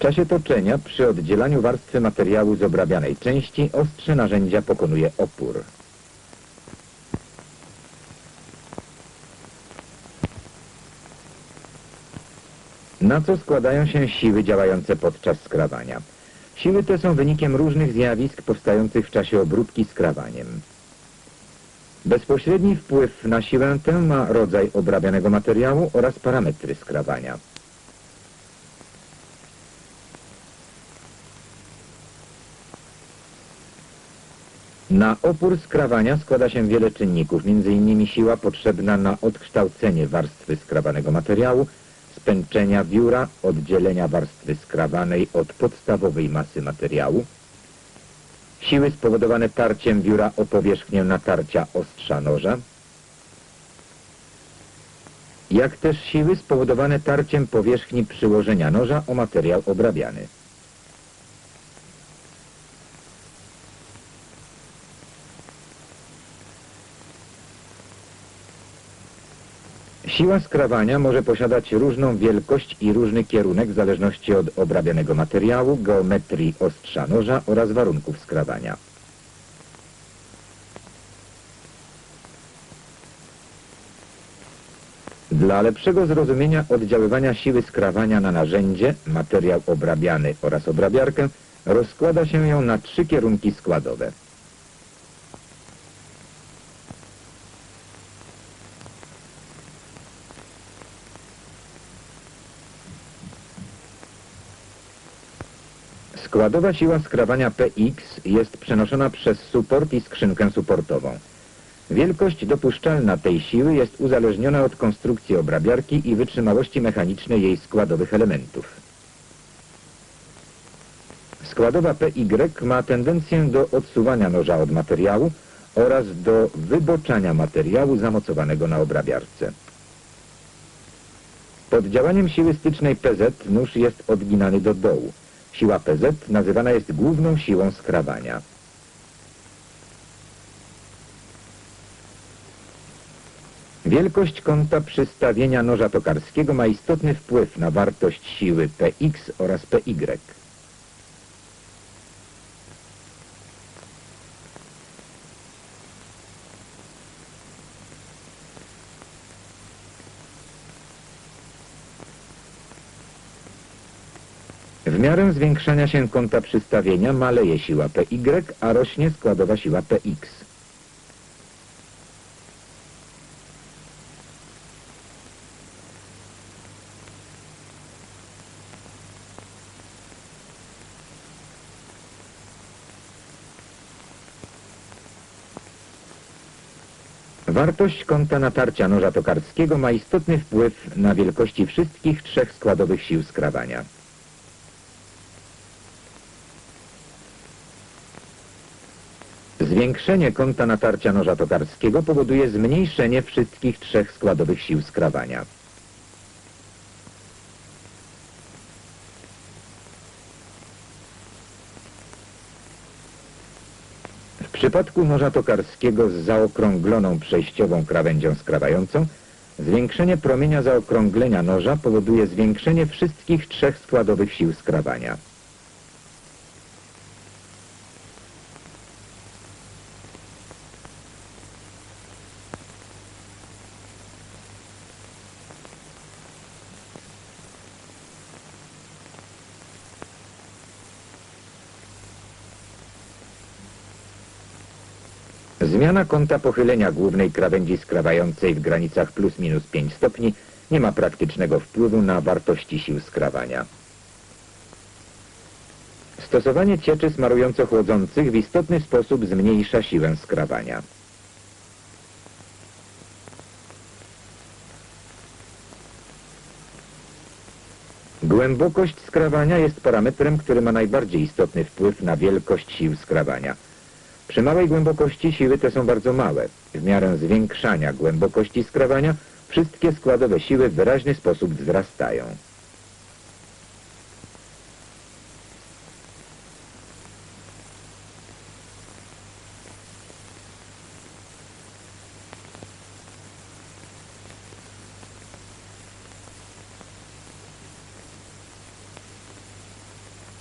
czasie toczenia przy oddzielaniu warstwy materiału z obrabianej części ostrze narzędzia pokonuje opór. Na co składają się siły działające podczas skrawania? Siły te są wynikiem różnych zjawisk powstających w czasie obróbki skrawaniem. Bezpośredni wpływ na siłę tę ma rodzaj obrabianego materiału oraz parametry skrawania. Na opór skrawania składa się wiele czynników, m.in. siła potrzebna na odkształcenie warstwy skrawanego materiału, spęczenia biura, oddzielenia warstwy skrawanej od podstawowej masy materiału, siły spowodowane tarciem biura o powierzchnię natarcia ostrza noża, jak też siły spowodowane tarciem powierzchni przyłożenia noża o materiał obrabiany. Siła skrawania może posiadać różną wielkość i różny kierunek w zależności od obrabianego materiału, geometrii ostrza noża oraz warunków skrawania. Dla lepszego zrozumienia oddziaływania siły skrawania na narzędzie, materiał obrabiany oraz obrabiarkę rozkłada się ją na trzy kierunki składowe. Składowa siła skrawania Px jest przenoszona przez suport i skrzynkę suportową. Wielkość dopuszczalna tej siły jest uzależniona od konstrukcji obrabiarki i wytrzymałości mechanicznej jej składowych elementów. Składowa PY ma tendencję do odsuwania noża od materiału oraz do wyboczania materiału zamocowanego na obrabiarce. Pod działaniem siły stycznej PZ nóż jest odginany do dołu. Siła PZ nazywana jest główną siłą skrawania. Wielkość kąta przystawienia noża tokarskiego ma istotny wpływ na wartość siły Px oraz Py. W miarę zwiększania się kąta przystawienia maleje siła PY, a rośnie składowa siła PX. Wartość kąta natarcia noża tokarskiego ma istotny wpływ na wielkości wszystkich trzech składowych sił skrawania. Zwiększenie kąta natarcia noża tokarskiego powoduje zmniejszenie wszystkich trzech składowych sił skrawania. W przypadku noża tokarskiego z zaokrągloną przejściową krawędzią skrawającą zwiększenie promienia zaokrąglenia noża powoduje zwiększenie wszystkich trzech składowych sił skrawania. Zmiana kąta pochylenia głównej krawędzi skrawającej w granicach plus minus 5 stopni nie ma praktycznego wpływu na wartości sił skrawania. Stosowanie cieczy smarująco-chłodzących w istotny sposób zmniejsza siłę skrawania. Głębokość skrawania jest parametrem, który ma najbardziej istotny wpływ na wielkość sił skrawania. Przy małej głębokości siły te są bardzo małe. W miarę zwiększania głębokości skrawania wszystkie składowe siły w wyraźny sposób wzrastają.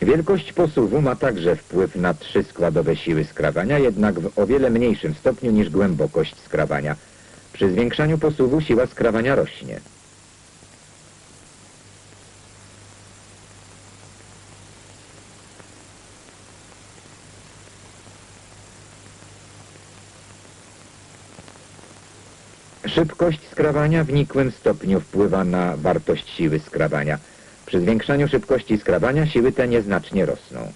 Wielkość posuwu ma także wpływ na trzy składowe siły skrawania, jednak w o wiele mniejszym stopniu niż głębokość skrawania. Przy zwiększaniu posuwu siła skrawania rośnie. Szybkość skrawania w nikłym stopniu wpływa na wartość siły skrawania. Przy zwiększaniu szybkości skrawania siły te nieznacznie rosną.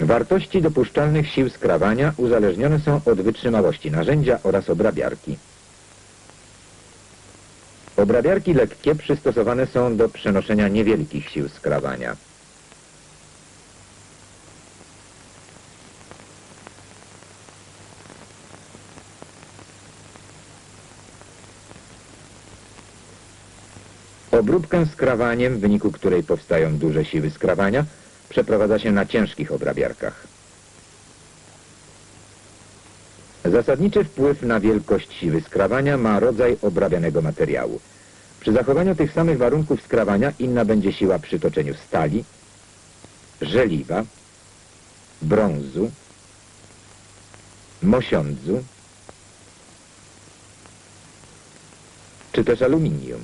Wartości dopuszczalnych sił skrawania uzależnione są od wytrzymałości narzędzia oraz obrabiarki. Obrabiarki lekkie przystosowane są do przenoszenia niewielkich sił skrawania. Obróbkę skrawaniem, w wyniku której powstają duże siły skrawania, przeprowadza się na ciężkich obrabiarkach. Zasadniczy wpływ na wielkość siły skrawania ma rodzaj obrabianego materiału. Przy zachowaniu tych samych warunków skrawania inna będzie siła przy toczeniu stali, żeliwa, brązu, mosiądzu czy też aluminium.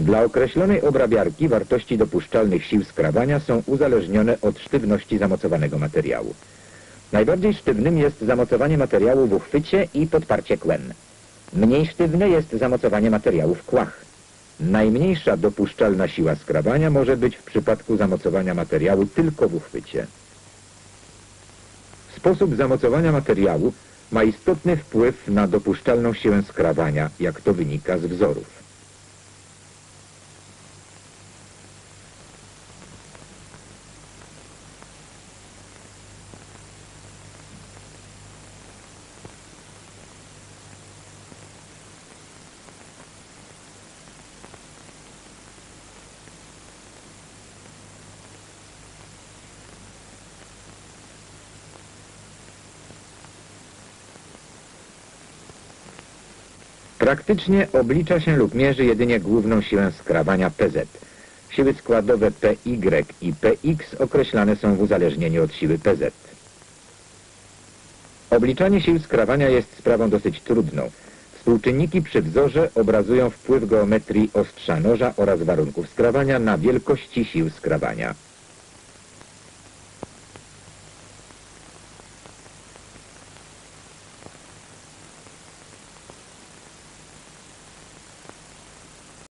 Dla określonej obrabiarki wartości dopuszczalnych sił skrawania są uzależnione od sztywności zamocowanego materiału. Najbardziej sztywnym jest zamocowanie materiału w uchwycie i podparcie kłem. Mniej sztywne jest zamocowanie materiału w kłach. Najmniejsza dopuszczalna siła skrawania może być w przypadku zamocowania materiału tylko w uchwycie. Sposób zamocowania materiału ma istotny wpływ na dopuszczalną siłę skrawania, jak to wynika z wzorów. Praktycznie oblicza się lub mierzy jedynie główną siłę skrawania PZ. Siły składowe PY i PX określane są w uzależnieniu od siły PZ. Obliczanie sił skrawania jest sprawą dosyć trudną. Współczynniki przy wzorze obrazują wpływ geometrii ostrza noża oraz warunków skrawania na wielkości sił skrawania.